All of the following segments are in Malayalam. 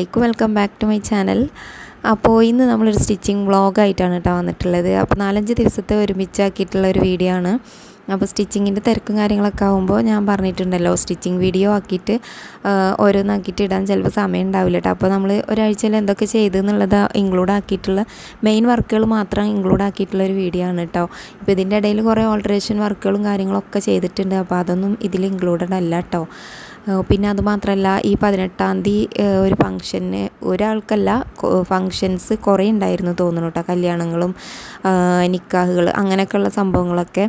അസ്സാം welcome back to my channel അപ്പോൾ ഇന്ന് നമ്മളൊരു സ്റ്റിച്ചിങ് വ്ളോഗായിട്ടാണ് കേട്ടോ വന്നിട്ടുള്ളത്. അപ്പോൾ നാലഞ്ച് ദിവസത്തെ ഒരുമിച്ചാക്കിയിട്ടുള്ള ഒരു വീഡിയോ ആണ്. അപ്പോൾ സ്റ്റിച്ചിങ്ങിന്റെ തിരക്കും കാര്യങ്ങളൊക്കെ ആകുമ്പോൾ ഞാൻ പറഞ്ഞിട്ടുണ്ടല്ലോ സ്റ്റിച്ചിങ് വീഡിയോ ആക്കിയിട്ട് ഓരോന്നാക്കിയിട്ട് ഇടാൻ ചിലപ്പോൾ സമയം ഉണ്ടാവില്ല കേട്ടോ അപ്പോൾ നമ്മൾ ഒരാഴ്ചയിൽ എന്തൊക്കെ ചെയ്തു എന്നുള്ളത് ഇൻക്ലൂഡ് ആക്കിയിട്ടുള്ള മെയിൻ വർക്കുകൾ മാത്രം ഇൻക്ലൂഡ് ആക്കിയിട്ടുള്ള ഒരു വീഡിയോ ആണ് കേട്ടോ ഇപ്പോൾ ഇതിന്റെ ഇടയിൽ കുറേ ഓൾട്രേഷൻ വർക്കുകളും കാര്യങ്ങളൊക്കെ ചെയ്തിട്ടുണ്ട്. അപ്പോൾ അതൊന്നും ഇതിൽ ഇൻക്ലൂഡഡ് അല്ല കേട്ടോ പിന്നെ അതുമാത്രമല്ല ഈ പതിനെട്ടാം തീയതി ഒരു ഫംഗ്ഷന് ഒരാൾക്കല്ല ഫംഗ്ഷൻസ് കുറേ ഉണ്ടായിരുന്നു തോന്നുന്നു കേട്ടോ കല്യാണങ്ങളും നിക്കാഹുകൾ അങ്ങനെയൊക്കെയുള്ള സംഭവങ്ങളൊക്കെ.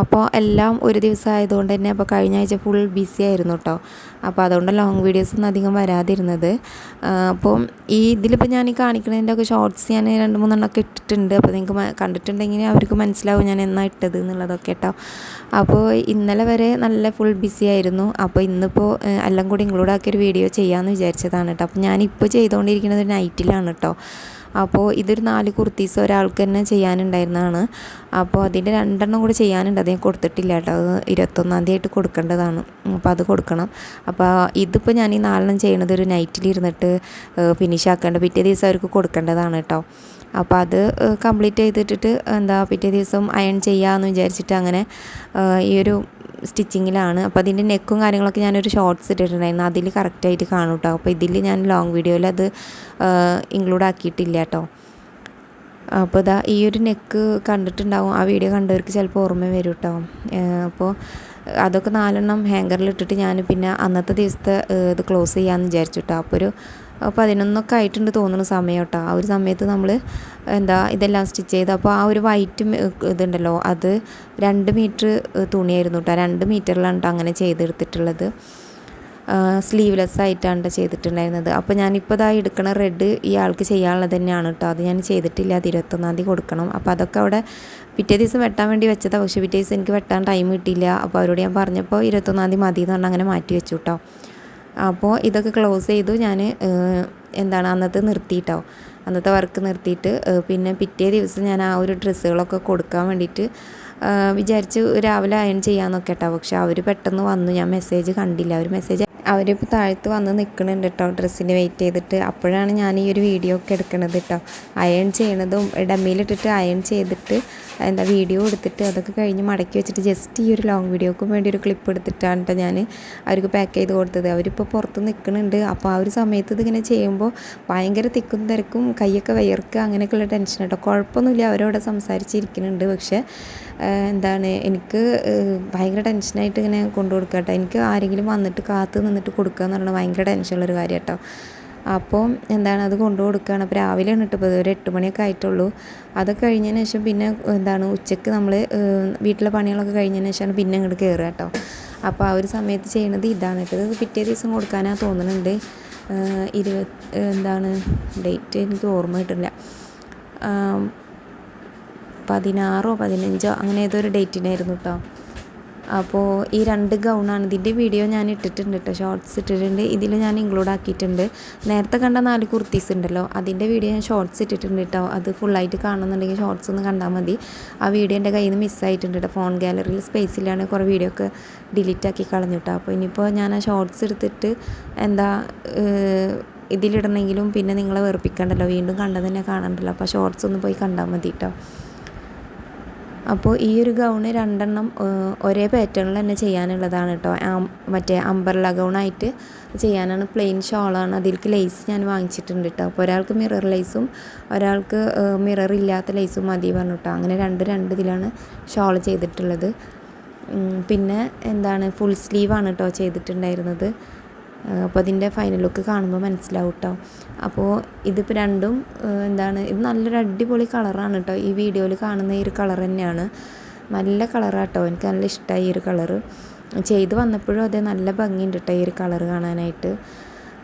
അപ്പോൾ എല്ലാം ഒരു ദിവസം ആയതുകൊണ്ട് തന്നെ അപ്പോൾ കഴിഞ്ഞ ആഴ്ച ഫുൾ ബിസി ആയിരുന്നു കേട്ടോ അപ്പോൾ അതുകൊണ്ട് ലോങ് വീഡിയോസൊന്നും അധികം വരാതിരുന്നത്. അപ്പോൾ ഈ ഇതിലിപ്പോൾ ഞാൻ ഈ കാണിക്കുന്നതിന്റെ ഒക്കെ ഷോർട്സ് ഞാൻ രണ്ട് മൂന്നെണ്ണമൊക്കെ ഇട്ടിട്ടുണ്ട്. അപ്പോൾ നിങ്ങൾക്ക് കണ്ടിട്ടുണ്ടെങ്കിൽ അവർക്ക് മനസ്സിലാവും ഞാൻ എന്നാ ഇട്ടത് എന്നുള്ളതൊക്കെ കേട്ടോ അപ്പോൾ ഇന്നലെ വരെ നല്ല ഫുൾ ബിസി ആയിരുന്നു. അപ്പോൾ ഇന്നിപ്പോൾ എല്ലാം കൂടി ഇൻക്ലൂഡ് ആക്കിയൊരു വീഡിയോ ചെയ്യാമെന്ന് വിചാരിച്ചതാണ് കേട്ടോ അപ്പോൾ ഞാനിപ്പോൾ ചെയ്തുകൊണ്ടിരിക്കുന്നത് നൈറ്റിലാണ് കേട്ടോ അപ്പോൾ ഇതൊരു നാല് കുർത്തീസ് ഒരാൾക്ക് തന്നെ ചെയ്യാനുണ്ടായിരുന്നതാണ്. അപ്പോൾ അതിന്റെ രണ്ടെണ്ണം കൂടി ചെയ്യാനുണ്ട്. അത് ഞാൻ കൊടുത്തിട്ടില്ല കേട്ടോ. അത് ഇരുപത്തൊന്നാം തീയതി ആയിട്ട് കൊടുക്കേണ്ടതാണ്. അപ്പോൾ അത് കൊടുക്കണം. അപ്പോൾ ഇതിപ്പോൾ ഞാൻ ഈ നാലെണ്ണം ചെയ്യണത് ഒരു നൈറ്റിൽ ഇരുന്നിട്ട് ഫിനിഷ് ആക്കേണ്ട. പിറ്റേ ദിവസം അവർക്ക് കൊടുക്കേണ്ടതാണ് കേട്ടോ. അപ്പോൾ അത് കംപ്ലീറ്റ് ചെയ്തിട്ടിട്ട് എന്താ പിറ്റേ ദിവസം അയൺ ചെയ്യാമെന്ന് വിചാരിച്ചിട്ട് അങ്ങനെ ഈ ഒരു സ്റ്റിച്ചിങ്ങിലാണ് അപ്പോൾ അതിന്റെ നെക്കും കാര്യങ്ങളൊക്കെ ഞാനൊരു ഷോർട്ട്സ് ഇട്ടിട്ടുണ്ടായിരുന്നു. അതിൽ കറക്റ്റായിട്ട് കാണും കേട്ടോ അപ്പോൾ ഇതിൽ ഞാൻ ലോങ് വീഡിയോയിൽ അത് ഇൻക്ലൂഡ് ആക്കിയിട്ടില്ല കേട്ടോ അപ്പോൾ ഇതാ ഈ ഒരു നെക്ക് കണ്ടിട്ടുണ്ടാവും. ആ വീഡിയോ കണ്ടവർക്ക് ചിലപ്പോൾ ഓർമ്മ വരും കേട്ടോ അപ്പോൾ അതൊക്കെ നാലെണ്ണം ഹാങ്കറിൽ ഇട്ടിട്ട് ഞാൻ പിന്നെ അന്നത്തെ ദിവസത്തെ ഇത് ക്ലോസ് ചെയ്യാമെന്ന് വിചാരിച്ചു കേട്ടോ അപ്പോൾ ഒരു പതിനൊന്നൊക്കെ ആയിട്ടുണ്ട് തോന്നുന്ന സമയം കേട്ടോ. ആ ഒരു സമയത്ത് നമ്മൾ എന്താ ഇതെല്ലാം സ്റ്റിച്ച് ചെയ്ത് അപ്പോൾ ആ ഒരു വൈറ്റ് ഇതുണ്ടല്ലോ അത് രണ്ട് മീറ്റർ തുണിയായിരുന്നു കേട്ടോ. രണ്ട് മീറ്ററിലാണ് കേട്ടോ അങ്ങനെ ചെയ്തെടുത്തിട്ടുള്ളത്. സ്ലീവ്ലെസ് ആയിട്ടാണ് ചെയ്തിട്ടുണ്ടായിരുന്നത്. അപ്പോൾ ഞാനിപ്പോൾ ഇതാ എടുക്കണ റെഡ് ഈ ആൾക്ക് ചെയ്യാനുള്ളത് തന്നെയാണ് കേട്ടോ അത് ഞാൻ ചെയ്തിട്ടില്ല. അത് ഇരുപത്തൊന്നാം തീയതി കൊടുക്കണം. അപ്പോൾ അതൊക്കെ അവിടെ പിറ്റേ ദിവസം വെട്ടാൻ വേണ്ടി വെച്ചതാണ് പക്ഷേ പിറ്റേ ദിവസം എനിക്ക് വെട്ടാൻ ടൈം കിട്ടിയില്ല. അപ്പോൾ അവരോട് ഞാൻ പറഞ്ഞപ്പോൾ ഇരുപത്തൊന്നാം തീയതി മതി എന്ന് പറഞ്ഞാൽ അങ്ങനെ മാറ്റി വെച്ചു കേട്ടോ അപ്പോൾ ഇതൊക്കെ ക്ലോസ് ചെയ്തു. ഞാൻ എന്താണ് അന്നത്തെ നിർത്തിയിട്ടോ അന്നത്തെ വർക്ക് നിർത്തിയിട്ട് പിന്നെ പിറ്റേ ദിവസം ഞാൻ ആ ഒരു ഡ്രസ്സുകളൊക്കെ കൊടുക്കാൻ വേണ്ടിയിട്ട് വിചാരിച്ച് രാവിലെ അയൺ ചെയ്യാമെന്നൊക്കെ കേട്ടോ പക്ഷെ അവർ പെട്ടെന്ന് വന്നു. ഞാൻ മെസ്സേജ് കണ്ടില്ല. അവർ മെസ്സേജ് അവരിപ്പോൾ താഴത്ത് വന്ന് നിൽക്കുന്നുണ്ട് കേട്ടോ ഡ്രസ്സിന് വെയിറ്റ് ചെയ്തിട്ട്. അപ്പോഴാണ് ഞാൻ ഈ ഒരു വീഡിയോ ഒക്കെ എടുക്കുന്നത് കേട്ടോ അയൺ ചെയ്യണതും ഡമ്മിയിലിട്ടിട്ട് അയൺ ചെയ്തിട്ട് എന്താ വീഡിയോ എടുത്തിട്ട് അതൊക്കെ കഴിഞ്ഞ് മടക്കി വെച്ചിട്ട് ജസ്റ്റ് ഈ ഒരു ലോങ് വീഡിയോക്കും വേണ്ടി ഒരു ക്ലിപ്പ് എടുത്തിട്ടാണ് കേട്ടോ ഞാൻ അവർക്ക് പാക്ക് ചെയ്ത് കൊടുത്തത്. അവരിപ്പോൾ പുറത്ത് നിൽക്കുന്നുണ്ട് അപ്പോൾ ആ ഒരു സമയത്ത് ഇതിങ്ങനെ ചെയ്യുമ്പോൾ ഭയങ്കര തിക്കും തിരക്കും കൈയൊക്കെ വയർക്കുക അങ്ങനെയൊക്കെയുള്ള ടെൻഷൻ കേട്ടോ കുഴപ്പമൊന്നുമില്ല. അവരവിടെ സംസാരിച്ചിരിക്കുന്നുണ്ട്. പക്ഷേ എന്താണ് എനിക്ക് ഭയങ്കര ടെൻഷനായിട്ട് ഇങ്ങനെ കൊണ്ടു കൊടുക്കുക കേട്ടോ എനിക്ക് ആരെങ്കിലും വന്നിട്ട് കാത്ത് നിന്നിട്ട് കൊടുക്കുക എന്ന് പറഞ്ഞാൽ ഭയങ്കര ടെൻഷനുള്ളൊരു കാര്യം കേട്ടോ അപ്പോൾ എന്താണ് അത് കൊണ്ടു കൊടുക്കുകയാണ്. അപ്പോൾ രാവിലെ ഇട്ടപ്പോൾ ഒരു എട്ട് മണിയൊക്കെ ആയിട്ടുള്ളൂ. അതൊക്കെ കഴിഞ്ഞതിന് ശേഷം പിന്നെ എന്താണ് ഉച്ചയ്ക്ക് നമ്മൾ വീട്ടിലെ പണികളൊക്കെ കഴിഞ്ഞതിന് ശേഷമാണ് പിന്നെ ഇങ്ങോട്ട് കയറുക കേട്ടോ. അപ്പോൾ ആ ഒരു സമയത്ത് ചെയ്യണത് ഇതാണ് കേട്ടോ. ഇത് പിറ്റേ ദിവസം കൊടുക്കാനാണ് തോന്നുന്നുണ്ട് ഇരുപ എന്താണ് ഡേറ്റ് എനിക്ക് ഓർമ്മ കിട്ടില്ല പതിനാറോ പതിനഞ്ചോ അങ്ങനെ ഏതോ ഒരു ഡേറ്റിനായിരുന്നു കേട്ടോ. അപ്പോൾ ഈ രണ്ട് ഗൗണാണ്. ഇതിന്റെ വീഡിയോ ഞാൻ ഇട്ടിട്ടുണ്ട് കേട്ടോ ഷോർട്സ് ഇട്ടിട്ടുണ്ട്. ഇതിൽ ഞാൻ ഇൻക്ലൂഡ് ആക്കിയിട്ടുണ്ട്. നേരത്തെ കണ്ട നാല് കുർത്തീസ് ഉണ്ടല്ലോ. അതിന്റെ വീഡിയോ ഞാൻ ഷോർട്സ് ഇട്ടിട്ടുണ്ട് കേട്ടോ അത് ഫുള്ളായിട്ട് കാണുന്നുണ്ടെങ്കിൽ ഷോർട്സ് ഒന്ന് കണ്ടാൽ മതി. ആ വീഡിയോ എന്റെ കയ്യിൽ നിന്ന് മിസ്സായിട്ടുണ്ട് കേട്ടോ ഫോൺ ഗാലറിയിൽ സ്പേസിലാണ് കുറേ വീഡിയോ ഒക്കെ ഡിലീറ്റ് ആക്കി കളഞ്ഞു കേട്ടോ അപ്പോൾ ഇനിയിപ്പോൾ ഞാൻ ആ ഷോർട്സ് എടുത്തിട്ട് എന്താ ഇതിലിടണമെങ്കിലും പിന്നെ നിങ്ങളെ വെറുപ്പിക്കണ്ടല്ലോ. വീണ്ടും കണ്ടത് തന്നെ കാണണ്ടല്ലോ അപ്പോൾ ഷോർട്സ് ഒന്ന് പോയി കണ്ടാൽ മതി കേട്ടോ അപ്പോൾ ഈ ഒരു ഗൗണ് രണ്ടെണ്ണം ഒരേ പാറ്റേണിൽ തന്നെ ചെയ്യാനുള്ളതാണ് കേട്ടോ മറ്റേ അമ്പർല ഗൗണായിട്ട് ചെയ്യാനാണ് പ്ലെയിൻ ഷോളാണ് അതിലേക്ക് ലേസ് ഞാൻ വാങ്ങിച്ചിട്ടുണ്ട് കേട്ടോ അപ്പോൾ ഒരാൾക്ക് മിറർ ലേസും ഒരാൾക്ക് മിറർ ഇല്ലാത്ത ലേസും മതി പറഞ്ഞു കേട്ടോ അങ്ങനെ രണ്ട് രണ്ട് ഇതിലാണ് ഷോൾ ചെയ്തിട്ടുള്ളത്. പിന്നെ എന്താണ് ഫുൾ സ്ലീവാണ് കേട്ടോ ചെയ്തിട്ടുണ്ടായിരുന്നത്. അപ്പോൾ അതിന്റെ ഫൈനൽ ലുക്ക് കാണുമ്പോൾ മനസ്സിലാവും കേട്ടോ അപ്പോൾ ഇതിപ്പോൾ രണ്ടും എന്താണ് ഇത് നല്ലൊരു അടിപൊളി കളറാണ് കേട്ടോ ഈ വീഡിയോയിൽ കാണുന്ന ഈ ഒരു കളർ തന്നെയാണ്. നല്ല കളറാണ് കേട്ടോ എനിക്ക് നല്ല ഇഷ്ടമായി ഈ ഒരു കളർ ചെയ്ത് വന്നപ്പോഴും അതേ നല്ല ഭംഗിയുണ്ട് കേട്ടോ ഈ ഒരു കളർ കാണാനായിട്ട്.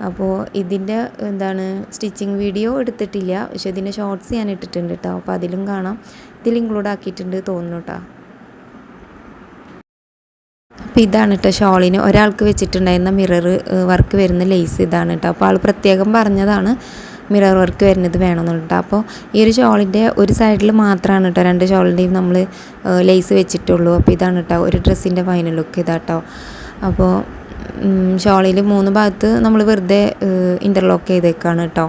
അപ്പോൾ ഇതിന്റെ എന്താണ് സ്റ്റിച്ചിങ് വീഡിയോ എടുത്തിട്ടില്ല. പക്ഷേ ഇതിന്റെ ഷോർട്സ് ഞാൻ ഇട്ടിട്ടുണ്ട് കേട്ടോ അപ്പോൾ അതിലും കാണാം. ഇതിൽ ഇൻക്ലൂഡ് ആക്കിയിട്ടുണ്ട് തോന്നുന്നു കേട്ടോ അപ്പോൾ ഇതാണ് കേട്ടോ ഷോളിന്. ഒരാൾക്ക് വെച്ചിട്ടുണ്ടായിരുന്ന മിറർ വർക്ക് വരുന്ന ലേസ് ഇതാണ് കേട്ടോ അപ്പോൾ ആൾ പ്രത്യേകം പറഞ്ഞതാണ് മിറർ വർക്ക് വരുന്നത് വേണമെന്നുണ്ട് അപ്പോൾ ഈ ഒരു ഷോളിന്റെ ഒരു സൈഡിൽ മാത്രമാണ് കേട്ടോ രണ്ട് ഷോളിന്റെയും നമ്മൾ ലേസ് വെച്ചിട്ടുള്ളൂ. അപ്പോൾ ഇതാണ് കേട്ടോ ഒരു ഡ്രസ്സിന്റെ ഫൈനൽ ലുക്ക് ഇതാട്ടോ അപ്പോൾ ഷോളിൽ മൂന്ന് ഭാഗത്ത് നമ്മൾ വെറുതെ ഇന്റർലോക്ക് ചെയ്തേക്കാണ് കേട്ടോ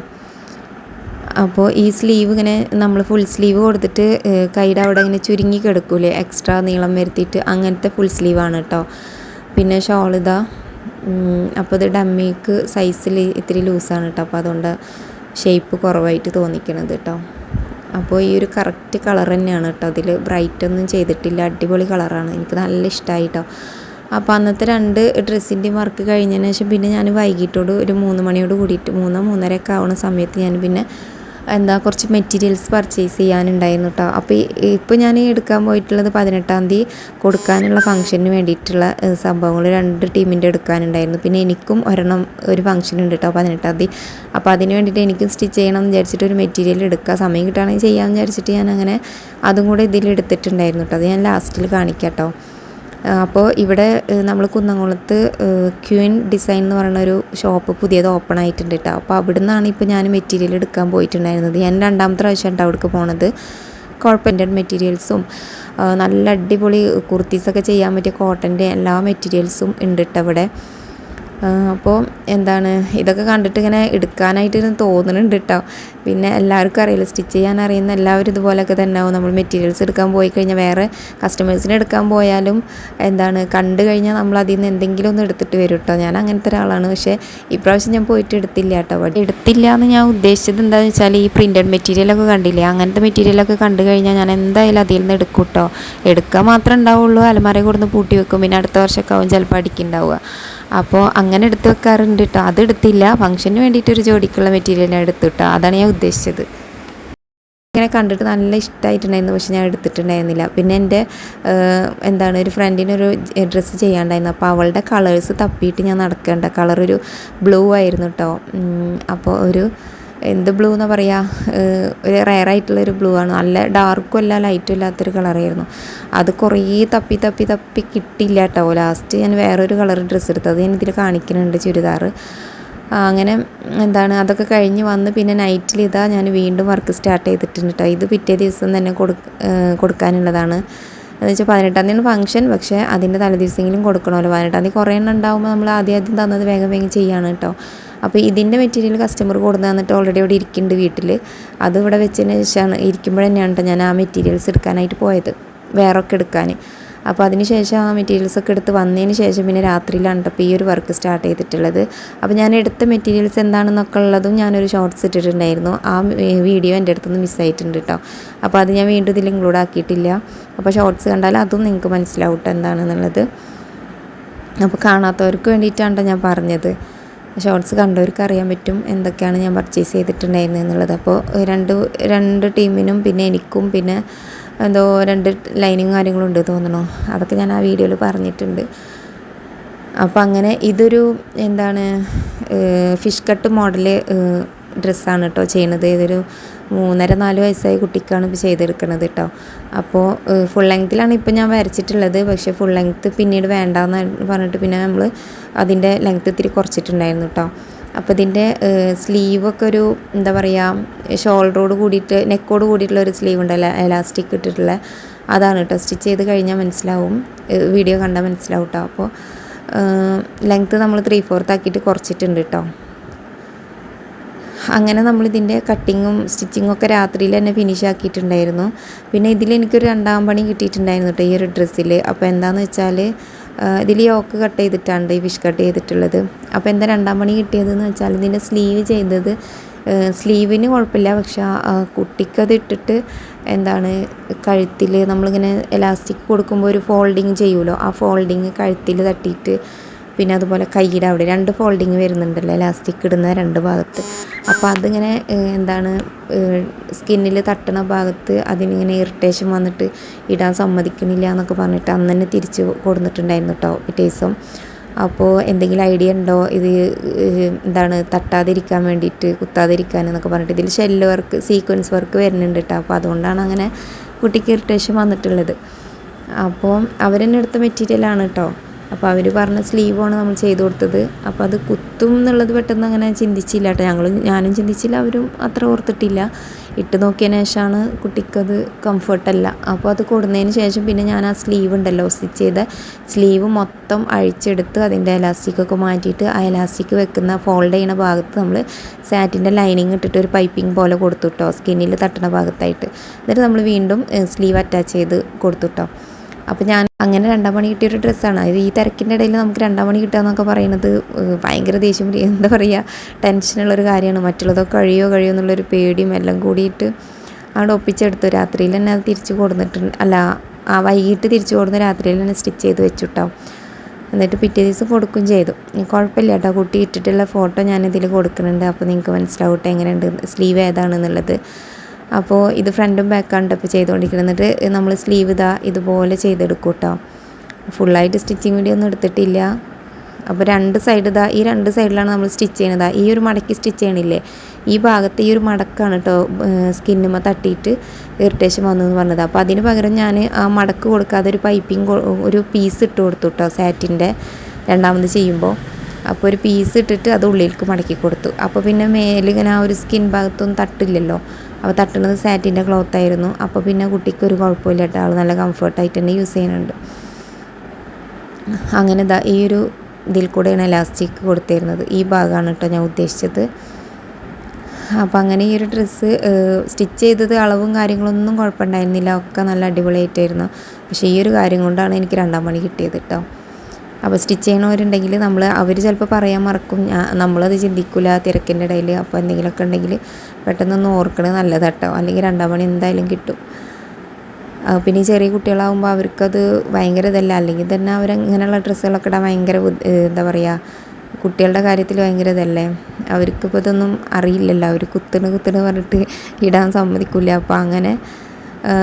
അപ്പോൾ ഈ സ്ലീവ് ഇങ്ങനെ നമ്മൾ ഫുൾ സ്ലീവ് കൊടുത്തിട്ട് കൈയുടെ അവിടെ ഇങ്ങനെ ചുരുങ്ങി കിടക്കൂലേ? എക്സ്ട്രാ നീളം വരുത്തിയിട്ട് അങ്ങനത്തെ ഫുൾ സ്ലീവാണ് കേട്ടോ പിന്നെ ഷോൾ ഇതാ. അപ്പോൾ ഇത് ഡമ്മിക്ക് സൈസിൽ ഇത്തിരി ലൂസാണ് കേട്ടോ അപ്പോൾ അതുകൊണ്ട് ഷേപ്പ് കുറവായിട്ട് തോന്നിക്കണത് കേട്ടോ അപ്പോൾ ഈ ഒരു കറക്റ്റ് കളർ തന്നെയാണ് കേട്ടോ അതിൽ ബ്രൈറ്റ് ഒന്നും ചെയ്തിട്ടില്ല അടിപൊളി കളറാണ് എനിക്ക് നല്ല ഇഷ്ടമായി കേട്ടോ അപ്പോൾ അന്നത്തെ രണ്ട് ഡ്രസ്സിന്റെ വർക്ക് കഴിഞ്ഞതിന് ശേഷം പിന്നെ ഞാൻ വൈകിട്ടോട് ഒരു മൂന്ന് മണിയോട് കൂടിയിട്ട് മൂന്നോ മൂന്നരയൊക്കെ ആവുന്ന സമയത്ത് ഞാൻ പിന്നെ എന്താ കുറച്ച് മെറ്റീരിയൽസ് പർച്ചേസ് ചെയ്യാനുണ്ടായിരുന്നു കേട്ടോ അപ്പോൾ ഇപ്പോൾ ഞാൻ എടുക്കാൻ പോയിട്ടുള്ളത് പതിനെട്ടാം തീയതി കൊടുക്കാനുള്ള ഫംഗ്ഷന് വേണ്ടിയിട്ടുള്ള സംഭവങ്ങൾ രണ്ട് ടീമിന്റെ എടുക്കാനുണ്ടായിരുന്നു. പിന്നെ എനിക്കും ഒരെണ്ണം ഒരു ഫംഗ്ഷൻ ഉണ്ട് കേട്ടോ പതിനെട്ടാം തീയതി. അപ്പോൾ അതിന് വേണ്ടിയിട്ട് എനിക്കും സ്റ്റിച്ച് ചെയ്യണം എന്ന് വിചാരിച്ചിട്ട് ഒരു മെറ്റീരിയൽ എടുക്കുക സമയം കിട്ടുകയാണെങ്കിൽ ചെയ്യാമെന്ന് വിചാരിച്ചിട്ട് ഞാൻ അങ്ങനെ അതും കൂടെ ഇതിൽ എടുത്തിട്ടുണ്ടായിരുന്നു കേട്ടോ അത് ഞാൻ ലാസ്റ്റിൽ കാണിക്കാം കേട്ടോ അപ്പോൾ ഇവിടെ നമ്മൾ കുന്നംകുളത്ത് ക്യൂൻ ഡിസൈൻ എന്ന് പറയുന്ന ഒരു ഷോപ്പ് പുതിയത് ഓപ്പൺ ആയിട്ടുണ്ട് കേട്ടോ അപ്പോൾ അവിടെ നിന്നാണ് ഇപ്പോൾ ഞാൻ മെറ്റീരിയൽ എടുക്കാൻ പോയിട്ടുണ്ടായിരുന്നത്. ഞാൻ രണ്ടാമത്തെ പ്രാവശ്യം കേട്ടോ അവിടേക്ക് പോണത്. കോർപ്പന്റഡ് മെറ്റീരിയൽസും നല്ല അടിപൊളി കുർത്തീസൊക്കെ ചെയ്യാൻ പറ്റിയ കോട്ടന്റെ എല്ലാ മെറ്റീരിയൽസും ഉണ്ട് കേട്ടോ അവിടെ അപ്പോൾ എന്താണ് ഇതൊക്കെ കണ്ടിട്ട് ഇങ്ങനെ എടുക്കാനായിട്ട് തോന്നുന്നുണ്ട് കേട്ടോ പിന്നെ എല്ലാവർക്കും അറിയില്ല സ്റ്റിച്ച് ചെയ്യാൻ അറിയുന്ന എല്ലാവരും ഇതുപോലെയൊക്കെ തന്നെ ആവും നമ്മൾ മെറ്റീരിയൽസ് എടുക്കാൻ പോയി കഴിഞ്ഞാൽ വേറെ കസ്റ്റമേഴ്സിന് എടുക്കാൻ പോയാലും എന്താണ് കണ്ടു കഴിഞ്ഞാൽ നമ്മൾ അതിൽ നിന്ന് എന്തെങ്കിലും ഒന്ന് എടുത്തിട്ട് വരും കേട്ടോ ഞാൻ അങ്ങനത്തെ ഒരാളാണ് പക്ഷേ ഇപ്രാവശ്യം ഞാൻ പോയിട്ട് എടുത്തില്ല കേട്ടോ എടുത്തില്ല എന്ന് ഞാൻ ഉദ്ദേശിച്ചത് എന്താണെന്ന് വെച്ചാൽ ഈ പ്രിന്റഡ് മെറ്റീരിയലൊക്കെ കണ്ടില്ലേ അങ്ങനത്തെ മെറ്റീരിയലൊക്കെ കണ്ടു കഴിഞ്ഞാൽ ഞാൻ എന്തായാലും അതിൽ നിന്ന് എടുക്കും കേട്ടോ എടുക്കാൻ മാത്രമേ ഉണ്ടാവുള്ളൂ അലമാരയിൽ കൊടുന്ന് പൂട്ടി വെക്കും. പിന്നെ അടുത്ത വർഷമൊക്കെ ആവും ചിലപ്പോൾ അടിക്കുന്നുണ്ടാവുക അപ്പോൾ അങ്ങനെ എടുത്ത് വെക്കാറുണ്ട് കേട്ടോ അതെടുത്തില്ല ഫംഗ്ഷന് വേണ്ടിയിട്ട് ഒരു ജോഡിക്കുള്ള മെറ്റീരിയൽ ഞാൻ എടുത്തു കേട്ടോ അതാണ് ഞാൻ ഉദ്ദേശിച്ചത്. ഇങ്ങനെ കണ്ടിട്ട് നല്ല ഇഷ്ടമായിട്ടുണ്ടായിരുന്നു പക്ഷെ ഞാൻ എടുത്തിട്ടുണ്ടായിരുന്നില്ല. പിന്നെ എന്റെ എന്താണ് ഒരു ഫ്രണ്ടിനൊരു ഡ്രസ്സ് ചെയ്യാണ്ടായിരുന്നു അപ്പോൾ അവളുടെ കളേഴ്സ് തപ്പിയിട്ട് ഞാൻ നടക്കേണ്ട. കളർ ഒരു ബ്ലൂ ആയിരുന്നു കേട്ടോ അപ്പോൾ ഒരു എന്ത് ബ്ലൂ എന്ന് പറയുക ഒരു റയർ ആയിട്ടുള്ളൊരു ബ്ലൂ ആണ്. നല്ല ഡാർക്കും അല്ല ലൈറ്റും ഇല്ലാത്തൊരു കളറായിരുന്നു അത് കുറേ തപ്പി തപ്പി തപ്പി കിട്ടിയില്ല കേട്ടോ ലാസ്റ്റ് ഞാൻ വേറൊരു കളർ ഡ്രസ്സ് എടുത്തത് ഞാൻ ഇതിൽ കാണിക്കുന്നുണ്ട് ചുരിദാർ അങ്ങനെ എന്താണ് അതൊക്കെ കഴിഞ്ഞ് വന്ന് പിന്നെ നൈറ്റിൽ ഇതാ ഞാൻ വീണ്ടും വർക്ക് സ്റ്റാർട്ട് ചെയ്തിട്ടുണ്ട് കേട്ടോ ഇത് പിറ്റേ ദിവസം തന്നെ കൊടു കൊടുക്കാനുള്ളതാണ്. എന്ന് വെച്ചാൽ പതിനെട്ടാം തീയതിയാണ് ഫംഗ്ഷൻ പക്ഷേ അതിന്റെ തലേദിവസമെങ്കിലും കൊടുക്കണമല്ലോ. പതിനെട്ടാം തീയതി കുറേ എണ്ണം ഉണ്ടാകുമ്പോൾ നമ്മൾ ആദ്യം ആദ്യം തന്നത് വേഗം വേഗം ചെയ്യാണ് കേട്ടോ അപ്പോൾ ഇതിന്റെ മെറ്റീരിയൽ കസ്റ്റമർ കൊടുന്ന് തന്നിട്ട് ഓൾറെഡി ഇവിടെ ഇരിക്കുന്നുണ്ട് വീട്ടിൽ അത് ഇവിടെ വെച്ചതിന് ശേഷമാണ് ഇരിക്കുമ്പോൾ തന്നെയാണ് കേട്ടോ ഞാൻ ആ മെറ്റീരിയൽസ് എടുക്കാനായിട്ട് പോയത്. വേറൊക്കെ എടുക്കാൻ അപ്പോൾ അതിന് ശേഷം ആ മെറ്റീരിയൽസൊക്കെ എടുത്ത് വന്നതിന് ശേഷം പിന്നെ രാത്രിയിലാണ് കേട്ടോ ഈ ഒരു വർക്ക് സ്റ്റാർട്ട് ചെയ്തിട്ടുള്ളത്. അപ്പോൾ ഞാൻ എടുത്ത മെറ്റീരിയൽസ് എന്താണെന്നൊക്കെ ഉള്ളതും ഞാനൊരു ഷോർട്ട്സ് ഇട്ടിട്ടുണ്ടായിരുന്നു. ആ വീഡിയോ എന്റെ അടുത്തുനിന്ന് മിസ്സായിട്ടുണ്ട് കേട്ടോ അപ്പോൾ അത് ഞാൻ വീണ്ടും ഇതിൽ ഇൻക്ലൂഡ് ആക്കിയിട്ടില്ല. അപ്പോൾ ഷോർട്ട്സ് കണ്ടാൽ അതും നിങ്ങൾക്ക് മനസ്സിലാവും കേട്ടോ എന്താണെന്നുള്ളത്. അപ്പോൾ കാണാത്തവർക്ക് വേണ്ടിയിട്ടാണ് ഞാൻ പറഞ്ഞത്. ഷോർട്സ് കണ്ടവർക്ക് അറിയാൻ പറ്റും എന്തൊക്കെയാണ് ഞാൻ പർച്ചേസ് ചെയ്തിട്ടുണ്ടായിരുന്നത് എന്നുള്ളത്. അപ്പോൾ രണ്ട് രണ്ട് ടീമിനും പിന്നെ എനിക്കും പിന്നെ എന്തോ രണ്ട് ലൈനിങ് കാര്യങ്ങളും ഉണ്ട് തോന്നണോ അതൊക്കെ ഞാൻ ആ വീഡിയോയിൽ പറഞ്ഞിട്ടുണ്ട്. അപ്പോൾ അങ്ങനെ ഇതൊരു എന്താണ് ഫിഷ് കട്ട് മോഡൽ ഡ്രസ്സാണ് കേട്ടോ ചെയ്യണത്. ഇതൊരു മൂന്നര നാല് വയസ്സായ കുട്ടിക്കാണ് ഇപ്പോൾ ചെയ്തെടുക്കുന്നത് കേട്ടോ അപ്പോൾ ഫുൾ ലെങ്ത്തിലാണ് ഇപ്പോൾ ഞാൻ വരച്ചിട്ടുള്ളത്. പക്ഷേ ഫുൾ ലെങ്ത്ത് പിന്നീട് വേണ്ടാന്ന് പറഞ്ഞിട്ട് പിന്നെ നമ്മൾ അതിന്റെ ലെങ്ത്ത് ഇത്തിരി കുറച്ചിട്ടുണ്ടായിരുന്നു കേട്ടോ അപ്പോൾ ഇതിന്റെ സ്ലീവൊക്കെ ഒരു എന്താ പറയുക ഷോൾഡറോട് കൂടിയിട്ട് നെക്കോട് കൂടിയിട്ടുള്ള ഒരു സ്ലീവ് ഉണ്ടല്ലോ എലാസ്റ്റിക് ഇട്ടിട്ടുള്ള. അതാണ് കേട്ടോ സ്റ്റിച്ച് ചെയ്ത് കഴിഞ്ഞാൽ മനസ്സിലാവും. വീഡിയോ കണ്ടാൽ മനസ്സിലാവും കേട്ടോ അപ്പോൾ ലെങ്ത്ത് നമ്മൾ ത്രീ ഫോർത്ത് ആക്കിയിട്ട് കുറച്ചിട്ടുണ്ട് കേട്ടോ അങ്ങനെ നമ്മളിതിന്റെ കട്ടിങ്ങും സ്റ്റിച്ചിങ്ങും ഒക്കെ രാത്രിയിൽ തന്നെ ഫിനിഷ് ആക്കിയിട്ടുണ്ടായിരുന്നു. പിന്നെ ഇതിൽ എനിക്കൊരു രണ്ടാം പണി കിട്ടിയിട്ടുണ്ടായിരുന്നു കേട്ടോ ഈ ഒരു ഡ്രസ്സിൽ അപ്പോൾ എന്താണെന്ന് വെച്ചാൽ ഇതിൽ യോക്ക് കട്ട് ചെയ്തിട്ടാണ് ഈ ഫിഷ് കട്ട് ചെയ്തിട്ടുള്ളത്. അപ്പോൾ എന്താ രണ്ടാം മണി കിട്ടിയതെന്ന് വെച്ചാൽ ഇതിന്റെ സ്ലീവ് ചെയ്തത് സ്ലീവിന് കുഴപ്പമില്ല. പക്ഷെ കുട്ടിക്കത് ഇട്ടിട്ട് എന്താണ് കഴുത്തിൽ നമ്മളിങ്ങനെ എലാസ്റ്റിക് കൊടുക്കുമ്പോൾ ഒരു ഫോൾഡിങ് ചെയ്യുമല്ലോ ആ ഫോൾഡിങ് കഴുത്തിൽ തട്ടിയിട്ട് പിന്നെ അതുപോലെ കൈയുടെ അവിടെ രണ്ട് ഫോൾഡിങ് വരുന്നുണ്ടല്ലോ ഇലാസ്റ്റിക് ഇടുന്ന രണ്ട് ഭാഗത്ത്. അപ്പോൾ അതിങ്ങനെ എന്താണ് സ്കിന്നിൽ തട്ടുന്ന ഭാഗത്ത് അതിനിങ്ങനെ ഇറിറ്റേഷൻ വന്നിട്ട് ഇടാൻ സമ്മതിക്കണില്ല എന്നൊക്കെ പറഞ്ഞിട്ട് അന്ന് തന്നെ തിരിച്ച് കൊടുത്തിട്ടുണ്ടായിരുന്നു കേട്ടോ പിറ്റേസം അപ്പോൾ എന്തെങ്കിലും ഐഡിയ ഉണ്ടോ? ഇത് എന്താണ് തട്ടാതിരിക്കാൻ വേണ്ടിയിട്ട് കുത്താതിരിക്കാൻ എന്നൊക്കെ പറഞ്ഞിട്ട് ഇതിൽ ഷെല്ല് വർക്ക് സീക്വൻസ് വർക്ക് വരുന്നുണ്ട് കേട്ടോ അപ്പോൾ അതുകൊണ്ടാണ് അങ്ങനെ കുട്ടിക്ക് ഇറിറ്റേഷൻ വന്നിട്ടുള്ളത്. അപ്പോൾ അവരെന്നെ എടുത്ത മെറ്റീരിയലാണ് കേട്ടോ അപ്പോൾ അവർ പറഞ്ഞ സ്ലീവാണ് നമ്മൾ ചെയ്ത് കൊടുത്തത്. അപ്പോൾ അത് കുത്തും എന്നുള്ളത് പെട്ടെന്ന് അങ്ങനെ ചിന്തിച്ചില്ല കേട്ടോ. ഞങ്ങൾ ഞാനും ചിന്തിച്ചില്ല അവരും അത്ര ഓർത്തിട്ടില്ല. ഇട്ട് നോക്കിയതിന് ശേഷമാണ് കുട്ടിക്കത് കംഫർട്ടല്ല അപ്പോൾ അത് കൊടുന്നതിന് ശേഷം പിന്നെ ഞാൻ ആ സ്ലീവ് ഉണ്ടല്ലോ സ്റ്റിച്ച് ചെയ്ത സ്ലീവ് മൊത്തം അഴിച്ചെടുത്ത് അതിന്റെ എലാസ്റ്റിക്കൊക്കെ മാറ്റിയിട്ട് ആ എലാസ്റ്റിക് വെക്കുന്ന ഫോൾഡ് ചെയ്യുന്ന ഭാഗത്ത് നമ്മൾ സാറ്റിന്റെ ലൈനിങ് ഇട്ടിട്ട് ഒരു പൈപ്പിംഗ് പോലെ കൊടുത്തു കേട്ടോ സ്കിന്നിൽ തട്ടുന്ന ഭാഗത്തായിട്ട്. എന്നിട്ട് നമ്മൾ വീണ്ടും സ്ലീവ് അറ്റാച്ച് ചെയ്ത് കൊടുത്തു കേട്ടോ അപ്പോൾ ഞാൻ അങ്ങനെ രണ്ടാം പണി കിട്ടിയൊരു ഡ്രസ്സാണ്. അത് ഈ തിരക്കിന്റെ ഇടയിൽ നമുക്ക് രണ്ടാം മണി കിട്ടുക എന്നൊക്കെ പറയുന്നത് ഭയങ്കര ദേഷ്യം എന്താ പറയുക ടെൻഷനുള്ളൊരു കാര്യമാണ്. മറ്റുള്ളതൊക്കെ കഴിയോ കഴിയോ എന്നുള്ളൊരു പേടിയും എല്ലാം കൂടിയിട്ട് അവിടെ ഒപ്പിച്ചെടുത്തു. രാത്രിയിൽ തന്നെ അത് തിരിച്ചു കൊടുത്തിട്ടുണ്ട് അല്ല ആ വൈകിട്ട് തിരിച്ചു കൊടുന്ന് രാത്രിയിൽ തന്നെ സ്റ്റിച്ച് ചെയ്ത് വെച്ചു എന്നിട്ട് പിറ്റേ ദിവസം കൊടുക്കുകയും ചെയ്തു. കുഴപ്പമില്ല കേട്ടോ. കുട്ടി ഇട്ടിട്ടുള്ള ഫോട്ടോ ഞാനിതിൽ കൊടുക്കുന്നുണ്ട്. അപ്പോൾ നിങ്ങൾക്ക് മനസ്സിലാവട്ടെ എങ്ങനെയുണ്ട്? സ്ലീവ് ഏതാണെന്നുള്ളത്. അപ്പോൾ ഇത് ഫ്രണ്ടും ബാക്കാണ് ഇപ്പോൾ ചെയ്തുകൊണ്ടിരിക്കുന്നത് എന്നിട്ട് നമ്മൾ സ്ലീവ് ഇതാ ഇതുപോലെ ചെയ്തെടുക്കും കേട്ടോ ഫുള്ളായിട്ട് സ്റ്റിച്ചിങ് വീഡിയോ ഒന്നും എടുത്തിട്ടില്ല. അപ്പോൾ രണ്ട് സൈഡ് ഇതാ ഈ രണ്ട് സൈഡിലാണ് നമ്മൾ സ്റ്റിച്ച് ചെയ്യണത്. ഈ ഒരു മടക്കി സ്റ്റിച്ച് ചെയ്യണില്ലേ? ഈ ഭാഗത്ത് ഈ ഒരു മടക്കാണ് കേട്ടോ സ്കിന്നുമ്മ തട്ടിയിട്ട് ഇറിറ്റേഷൻ വന്നു എന്ന് പറഞ്ഞത്. അപ്പോൾ അതിന് പകരം ഞാൻ ആ മടക്ക് കൊടുക്കാതെ ഒരു പൈപ്പിംഗ് ഒരു പീസ് ഇട്ട് കൊടുത്തു കേട്ടോ സാറ്റിന്റെ രണ്ടാമത് ചെയ്യുമ്പോൾ. അപ്പോൾ ഒരു പീസ് ഇട്ടിട്ട് അത് ഉള്ളിലേക്ക് മടക്കി കൊടുത്തു. അപ്പോൾ പിന്നെ മേലിങ്ങനെ ആ ഒരു സ്കിൻ ഭാഗത്തൊന്നും തട്ടില്ലല്ലോ. അപ്പോൾ തട്ടുന്നത് സാറ്റിന്റെ ക്ലോത്ത് ആയിരുന്നു. അപ്പോൾ പിന്നെ കുട്ടിക്ക് ഒരു കുഴപ്പമില്ല കേട്ടോ ആൾ നല്ല കംഫർട്ടായിട്ട് തന്നെ യൂസ് ചെയ്യുന്നുണ്ട്. അങ്ങനെ ദാ ഈ ഒരു ഇതിൽ കൂടെയാണ് എലാസ്റ്റിക് കൊടുത്തിരുന്നത്. ഈ ഭാഗമാണ് കേട്ടോ ഞാൻ ഉദ്ദേശിച്ചത്. അപ്പോൾ അങ്ങനെ ഈ ഒരു ഡ്രസ്സ് സ്റ്റിച്ച് ചെയ്തത് അളവും കാര്യങ്ങളൊന്നും കുഴപ്പമുണ്ടായിരുന്നില്ല. ഒക്കെ നല്ല അടിപൊളിയായിട്ടായിരുന്നു. പക്ഷേ ഈ ഒരു കാര്യം കൊണ്ടാണ് എനിക്ക് രണ്ടാം പണി കിട്ടിയത് കേട്ടോ. അപ്പോൾ സ്റ്റിച്ച് ചെയ്യണവരുണ്ടെങ്കിൽ നമ്മൾ അവർ ചിലപ്പോൾ പറയാൻ മറക്കും. നമ്മളത് ചിന്തിക്കില്ല തിരക്കിന്റെ ഇടയിൽ അപ്പോൾ എന്തെങ്കിലുമൊക്കെ ഉണ്ടെങ്കിൽ പെട്ടെന്നൊന്ന് ഓർക്കണത് നല്ലതാട്ടോ. അല്ലെങ്കിൽ രണ്ടാം പണി എന്തായാലും കിട്ടും. പിന്നെ ചെറിയ കുട്ടികളാകുമ്പോൾ അവർക്കത് ഭയങ്കര ഇതല്ല. അല്ലെങ്കിൽ തന്നെ അവർ ഇങ്ങനെയുള്ള ഡ്രസ്സുകളൊക്കെ ഇടാൻ ഭയങ്കര എന്താ പറയുക കുട്ടികളുടെ കാര്യത്തിൽ ഭയങ്കര ഇതല്ലേ. അവർക്കിപ്പോൾ ഇതൊന്നും അറിയില്ലല്ലോ. അവർ കുത്തണ് കുത്തണ് പറഞ്ഞിട്ട് ഇടാൻ സമ്മതിക്കില്ല അപ്പോൾ അങ്ങനെ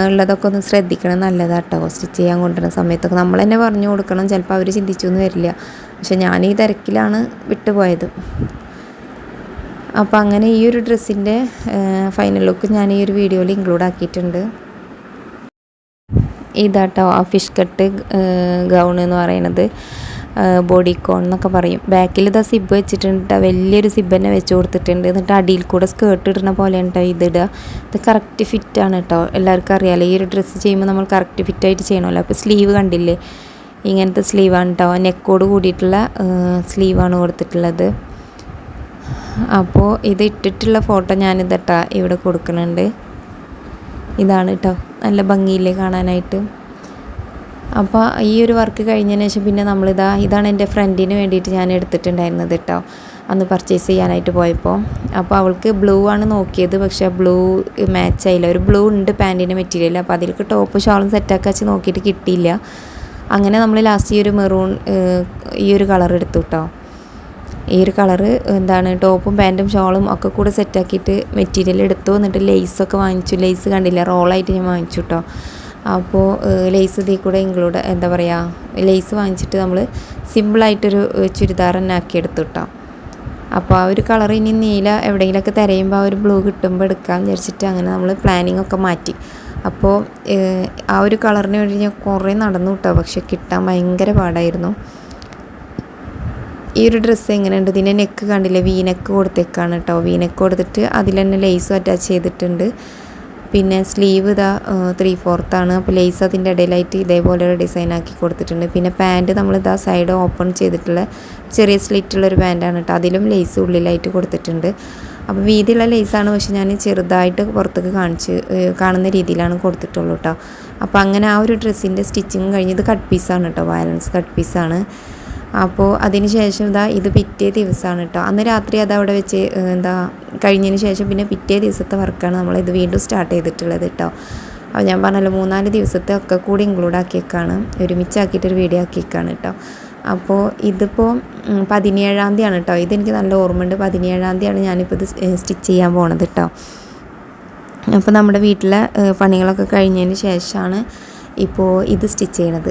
ഉള്ളതൊക്കെ ഒന്ന് ശ്രദ്ധിക്കണം. നല്ലതാട്ടോ. സ്റ്റിച്ച് ചെയ്യാൻ കൊണ്ടുവരുന്ന സമയത്തൊക്കെ നമ്മൾ തന്നെ പറഞ്ഞു കൊടുക്കണം. ചിലപ്പോൾ അവർ ചിന്തിച്ചൊന്നും വരില്ല. പക്ഷെ ഞാൻ ഈ തിരക്കിലാണ് വിട്ടുപോയത്. അപ്പോൾ അങ്ങനെ ഈ ഒരു ഡ്രസ്സിന്റെ ഫൈനൽ ലുക്ക് ഞാൻ ഈ ഒരു വീഡിയോയിൽ ഇൻക്ലൂഡ് ആക്കിയിട്ടുണ്ട്. ഇതാട്ടോ ആ ഫിഷ് കട്ട് ഗൗൺ എന്ന് പറയുന്നത്. ബോഡി കോൺ എന്നൊക്കെ പറയും. ബാക്കിൽ ഇതാ സിബ് വെച്ചിട്ടുണ്ട്. ട്ടോ. വലിയൊരു സിബ് തന്നെ വെച്ച് കൊടുത്തിട്ടുണ്ട്. എന്നിട്ട് അടിയിൽ കൂടെ സ്കേർട്ട് ഇടുന്ന പോലെ കേട്ടോ ഇതിടുക ഇത് കറക്റ്റ് ആണ് കേട്ടോ എല്ലാവർക്കും അറിയാമല്ലോ ഈ ഒരു ഡ്രസ്സ് ചെയ്യുമ്പോൾ നമ്മൾ കറക്റ്റ് ഫിറ്റായിട്ട് ചെയ്യണമല്ലോ. അപ്പോൾ സ്ലീവ് കണ്ടില്ലേ? ഇങ്ങനത്തെ സ്ലീവാണ് കേട്ടോ നെക്കോട് കൂടിയിട്ടുള്ള സ്ലീവാണ് കൊടുത്തിട്ടുള്ളത്. അപ്പോൾ ഇത് ഇട്ടിട്ടുള്ള ഫോട്ടോ ഞാനിതട്ടാ ഇവിടെ കൊടുക്കുന്നുണ്ട്. ഇതാണ് കേട്ടോ നല്ല ഭംഗിയില്ലേ കാണാനായിട്ട്. അപ്പോൾ ഈ ഒരു വർക്ക് കഴിഞ്ഞതിന് ശേഷം പിന്നെ നമ്മളിതാ ഇതാണ് എന്റെ ഫ്രണ്ടിന് വേണ്ടിയിട്ട് ഞാൻ എടുത്തിട്ടുണ്ടായിരുന്നത് കേട്ടോ അന്ന് പർച്ചേസ് ചെയ്യാനായിട്ട് പോയപ്പോൾ അപ്പോൾ അവൾക്ക് ബ്ലൂ ആണ് നോക്കിയത്. പക്ഷേ ബ്ലൂ മാച്ച് ആയില്ല. ഒരു ബ്ലൂ ഉണ്ട് പാന്റിന്റെ മെറ്റീരിയൽ അപ്പോൾ അതിലേക്ക് ടോപ്പ് ഷോളും സെറ്റാക്കി വെച്ച് നോക്കിയിട്ട് കിട്ടിയില്ല. അങ്ങനെ നമ്മൾ ലാസ്റ്റ് ഈ ഒരു മെറൂൺ ഈ ഒരു കളർ എടുത്തു കേട്ടോ ഈ ഒരു കളറ് എന്താണ് ടോപ്പും പാന്റും ഷോളും ഒക്കെ കൂടെ സെറ്റാക്കിയിട്ട് മെറ്റീരിയൽ എടുത്തു. എന്നിട്ട് ലേസൊക്കെ വാങ്ങിച്ചു. ലേസ് കണ്ടില്ല? റോളായിട്ട് ഞാൻ വാങ്ങിച്ചു കേട്ടോ അപ്പോൾ ലേസ് ഇതിൽ കൂടെ ഇൻക്ലൂഡ് എന്താ പറയുക ലേസ് വാങ്ങിച്ചിട്ട് നമ്മൾ സിമ്പിളായിട്ടൊരു ചുരിദാർ തന്നെ ആക്കിയെടുത്തു കേട്ടോ അപ്പോൾ ആ ഒരു കളർ ഇനി നീല എവിടെയെങ്കിലുമൊക്കെ തിരയുമ്പോൾ ആ ഒരു ബ്ലൂ കിട്ടുമ്പോൾ എടുക്കാമെന്ന് വിചാരിച്ചിട്ട് അങ്ങനെ നമ്മൾ പ്ലാനിങ് ഒക്കെ മാറ്റി. അപ്പോൾ ആ ഒരു കളറിന് വേണ്ടി ഞാൻ കുറേ നടന്നു കേട്ടോ പക്ഷെ കിട്ടാൻ ഭയങ്കര പാടായിരുന്നു. ഈ ഒരു ഡ്രസ്സ് എങ്ങനെയുണ്ട്? ഇതിന്റെ നെക്ക് കണ്ടില്ലേ വീനെക്ക് കൊടുത്തേക്കാണ് കേട്ടോ വീനെക്ക് കൊടുത്തിട്ട് അതിൽ തന്നെ ലേസും അറ്റാച്ച് ചെയ്തിട്ടുണ്ട്. പിന്നെ സ്ലീവ് ഇതാ ത്രീ ഫോർത്താണ് അപ്പോൾ ലേസ് അതിന്റെ ഇടയിലായിട്ട് ഇതേപോലെ ഒരു ഡിസൈൻ ആക്കി കൊടുത്തിട്ടുണ്ട്. പിന്നെ പാന്റ് നമ്മളിതാ സൈഡ് ഓപ്പൺ ചെയ്തിട്ടുള്ള ചെറിയ സ്ലിറ്റുള്ളൊരു പാന്റാണ് കേട്ടോ അതിലും ലേസ് ഉള്ളിലായിട്ട് കൊടുത്തിട്ടുണ്ട്. അപ്പോൾ വീതിയുള്ള ലേസാണ് പക്ഷെ ഞാൻ ചെറുതായിട്ട് പുറത്തേക്ക് കാണിച്ച് കാണുന്ന രീതിയിലാണ് കൊടുത്തിട്ടുള്ളൂ കേട്ടോ അപ്പോൾ അങ്ങനെ ആ ഒരു ഡ്രസ്സിന്റെ സ്റ്റിച്ചിങ് കഴിഞ്ഞത് കട്ട് പീസാണ് കേട്ടോ വയലൻസ് കട്ട് പീസാണ് അപ്പോൾ അതിന് ശേഷം ഇതാ ഇത് പിറ്റേ ദിവസമാണ് കേട്ടോ അന്ന് രാത്രി അത് അവിടെ വെച്ച് എന്താ കഴിഞ്ഞതിന് ശേഷം പിന്നെ പിറ്റേ ദിവസത്തെ വർക്കാണ് നമ്മൾ ഇത് വീണ്ടും സ്റ്റാർട്ട് ചെയ്തിട്ടുള്ളത് കേട്ടോ അപ്പോൾ ഞാൻ പറഞ്ഞല്ലോ മൂന്നാൽ ദിവസത്തെ ഒക്കെ കൂടി ഇൻക്ലൂഡ് ആക്കിയേക്കാണ് ഒരുമിച്ചാക്കിയിട്ടൊരു വീഡിയോ ആക്കിയേക്കാണ് കേട്ടോ അപ്പോൾ ഇതിപ്പോൾ പതിനേഴാം തീയതിയാണ് കേട്ടോ ഇതെനിക്ക് നല്ല ഓർമ്മയുണ്ട്. പതിനേഴാം തീയതിയാണ് ഞാനിപ്പോൾ ഇത് സ്റ്റിച്ച് ചെയ്യാൻ പോണത് കേട്ടോ അപ്പോൾ നമ്മുടെ വീട്ടിലെ പണികളൊക്കെ കഴിഞ്ഞതിന് ശേഷമാണ് ഇപ്പോൾ ഇത് സ്റ്റിച്ച് ചെയ്യണത്.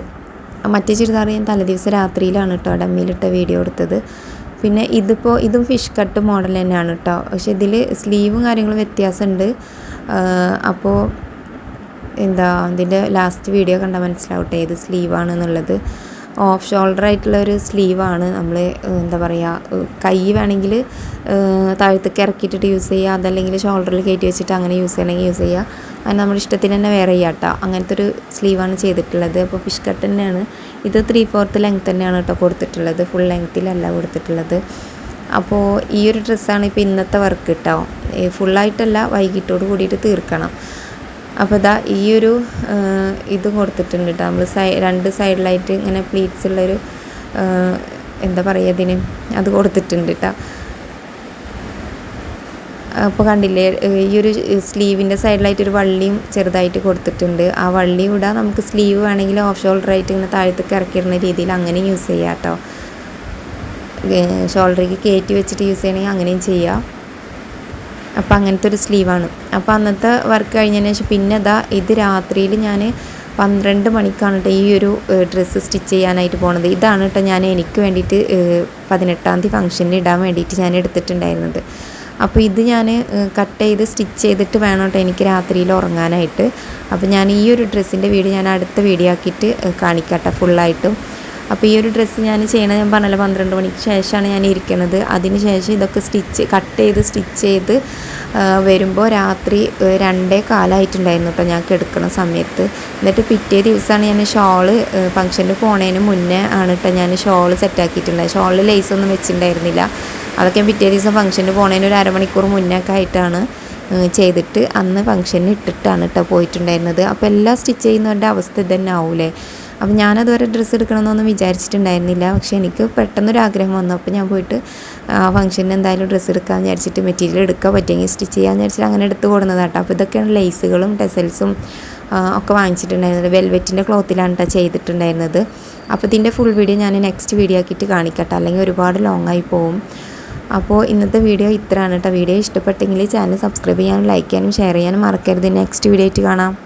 മറ്റേ ചുരിദാർ ഞാൻ തലേദിവസം രാത്രിയിലാണ് കേട്ടോ ഡമ്മിയിലിട്ട വീഡിയോ എടുത്തത്. പിന്നെ ഇതിപ്പോൾ ഇതും ഫിഷ് കട്ട് മോഡൽ തന്നെയാണ് കേട്ടോ പക്ഷെ ഇതിൽ സ്ലീവും കാര്യങ്ങളും വ്യത്യാസമുണ്ട്. അപ്പോൾ എന്താ ഇതിന്റെ ലാസ്റ്റ് വീഡിയോ കണ്ടാൽ മനസ്സിലാവട്ടെ ഏത് സ്ലീവാണ് എന്നുള്ളത്. ഓഫ് ഷോൾഡർ ആയിട്ടുള്ള ഒരു സ്ലീവാണ് നമ്മൾ എന്താ പറയുക കൈ വേണമെങ്കിൽ താഴത്തേക്ക് ഇറക്കിയിട്ടിട്ട് യൂസ് ചെയ്യുക അതല്ലെങ്കിൽ ഷോൾഡറിൽ കയറ്റി വെച്ചിട്ട് അങ്ങനെ യൂസ് ചെയ്യണമെങ്കിൽ യൂസ് ചെയ്യുക അത് നമ്മുടെ ഇഷ്ടത്തിന് തന്നെ വേറെ ചെയ്യാം കേട്ടോ അങ്ങനത്തെ ഒരു സ്ലീവാണ് ചെയ്തിട്ടുള്ളത്. അപ്പോൾ ഫിഷ് കട്ട് തന്നെയാണ്. ഇത് ത്രീ ഫോർത്ത് ലെങ്ത് തന്നെയാണ് കേട്ടോ കൊടുത്തിട്ടുള്ളത്. ഫുൾ ലെങ്ത്തിലല്ല കൊടുത്തിട്ടുള്ളത്. അപ്പോൾ ഈ ഒരു ഡ്രസ്സാണ് ഇപ്പോൾ ഇന്നത്തെ വർക്ക് കേട്ടോ ഫുള്ളായിട്ടല്ല വൈകിട്ടോട് കൂടിയിട്ട് തീർക്കണം. അപ്പോൾ ഇതാ ഈ ഒരു ഇത് കൊടുത്തിട്ടുണ്ട് കേട്ടോ നമ്മൾ സൈ രണ്ട് സൈഡിലായിട്ട് ഇങ്ങനെ പ്ലീറ്റ്സ് ഉള്ളൊരു എന്താ പറയുക ഇതിന്? അത് കൊടുത്തിട്ടുണ്ട് കേട്ടോ അപ്പോൾ കണ്ടില്ലേ ഈ ഒരു സ്ലീവിന്റെ സൈഡിലായിട്ട് ഒരു വള്ളിയും ചെറുതായിട്ട് കൊടുത്തിട്ടുണ്ട്. ആ വള്ളി ഇവിടെ നമുക്ക് സ്ലീവ് വേണമെങ്കിൽ ഓഫ് ഷോൾഡർ ആയിട്ട് ഇങ്ങനെ താഴത്തേക്ക് ഇറക്കിയിടുന്ന രീതിയിൽ അങ്ങനെ യൂസ് ചെയ്യാം കേട്ടോ. ഷോൾഡറിക്ക് കയറ്റി വെച്ചിട്ട് യൂസ് ചെയ്യണമെങ്കിൽ അങ്ങനെയും ചെയ്യാം. അപ്പോൾ അങ്ങനത്തെ ഒരു സ്ലീവാണ്. അപ്പോൾ അന്നത്തെ വർക്ക് കഴിഞ്ഞതിന് ശേഷം പിന്നെ അതാ ഇത് രാത്രിയിൽ ഞാൻ പന്ത്രണ്ട് മണിക്കാണ് കേട്ടോ ഈ ഒരു ഡ്രസ്സ് സ്റ്റിച്ച് ചെയ്യാനായിട്ട് പോണത്. ഇതാണ് കേട്ടോ ഞാൻ എനിക്ക് വേണ്ടിയിട്ട് പതിനെട്ടാം തീയതി ഫംഗ്ഷനിൽ ഇടാൻ വേണ്ടിയിട്ട് ഞാൻ എടുത്തിട്ടുണ്ടായിരുന്നത്. അപ്പോൾ ഇത് ഞാൻ കട്ട് ചെയ്ത് സ്റ്റിച്ച് ചെയ്തിട്ട് വേണം കേട്ടോ എനിക്ക് രാത്രിയിൽ ഉറങ്ങാനായിട്ട്. അപ്പോൾ ഞാൻ ഈ ഒരു ഡ്രസ്സിന്റെ വീഡിയോ ഞാൻ അടുത്ത വീഡിയോ ആക്കിയിട്ട് കാണിക്കട്ടെ ഫുള്ളായിട്ടും. അപ്പോൾ ഈ ഒരു ഡ്രസ്സ് ഞാൻ ചെയ്യണത് ഞാൻ പറഞ്ഞല്ലോ പന്ത്രണ്ട് മണിക്ക് ശേഷമാണ് ഞാൻ ഇരിക്കുന്നത് അതിന് ശേഷം ഇതൊക്കെ സ്റ്റിച്ച് കട്ട് ചെയ്ത് സ്റ്റിച്ച് ചെയ്ത് വരുമ്പോൾ രാത്രി രണ്ടേ കാലമായിട്ടുണ്ടായിരുന്നു കേട്ടോ ഞാൻ കിടക്കുന്ന സമയത്ത്. എന്നിട്ട് പിറ്റേ ദിവസമാണ് ഞാൻ ഷോൾ ഫംഗ്ഷന് പോണതിന് മുന്നേ ആണ് കേട്ടോ ഞാൻ ഷോൾ സെറ്റാക്കിയിട്ടുണ്ടായത്. ഷോളിൽ ലേസ് ഒന്നും വെച്ചിട്ടുണ്ടായിരുന്നില്ല. അതൊക്കെ പിറ്റേ ദിവസം ഫംഗ്ഷന് പോണതിന് ഒരു അരമണിക്കൂർ മുന്നേക്കെ ആയിട്ടാണ് ചെയ്തിട്ട് അന്ന് ഫംഗ്ഷന് ഇട്ടിട്ടാണ് കേട്ടോ പോയിട്ടുണ്ടായിരുന്നത്. അപ്പോൾ എല്ലാം സ്റ്റിച്ച് ചെയ്യുന്നവരുടെ അവസ്ഥ ഇതന്നെ ആവൂലേ? അപ്പോൾ ഞാനതുവരെ ഡ്രസ്സ് എടുക്കണമെന്നൊന്നും വിചാരിച്ചിട്ടുണ്ടായിരുന്നില്ല. പക്ഷേ എനിക്ക് പെട്ടെന്നൊരു ആഗ്രഹം വന്നു. അപ്പോൾ ഞാൻ പോയിട്ട് ആ ഫംഗ്ഷന് എന്തായാലും ഡ്രസ്സ് എടുക്കാമെന്ന് വിചാരിച്ചിട്ട് മെറ്റീരിയൽ എടുക്കാൻ പറ്റുമെങ്കിൽ സ്റ്റിച്ച് ചെയ്യാമെന്ന് വിചാരിച്ചിട്ട് അങ്ങനെ എടുത്ത് കൊടുന്നതാട്ടോ അപ്പോൾ ഇതൊക്കെയാണ് ലേസുകളും ടെസൽസും ഒക്കെ വാങ്ങിച്ചിട്ടുണ്ടായിരുന്നത്. വെൽവെറ്റിന്റെ ക്ലോത്തിലാണ് കേട്ടോ ചെയ്തിട്ടുണ്ടായിരുന്നത്. അപ്പോൾ ഇതിന്റെ ഫുൾ വീഡിയോ ഞാൻ നെക്സ്റ്റ് വീഡിയോ ആക്കിയിട്ട് കാണിക്കട്ടെ അല്ലെങ്കിൽ ഒരുപാട് ലോങ്ങായി പോവും. അപ്പോൾ ഇന്നത്തെ വീഡിയോ ഇത്രയാണ് കേട്ടോ. വീഡിയോ ഇഷ്ടപ്പെട്ടെങ്കിൽ ചാനൽ സബ്സ്ക്രൈബ് ചെയ്യാനും ലൈക്ക് ചെയ്യാനും ഷെയർ ചെയ്യാനും മറക്കരുത്. നെക്സ്റ്റ് വീഡിയോ ആയിട്ട് കാണാം.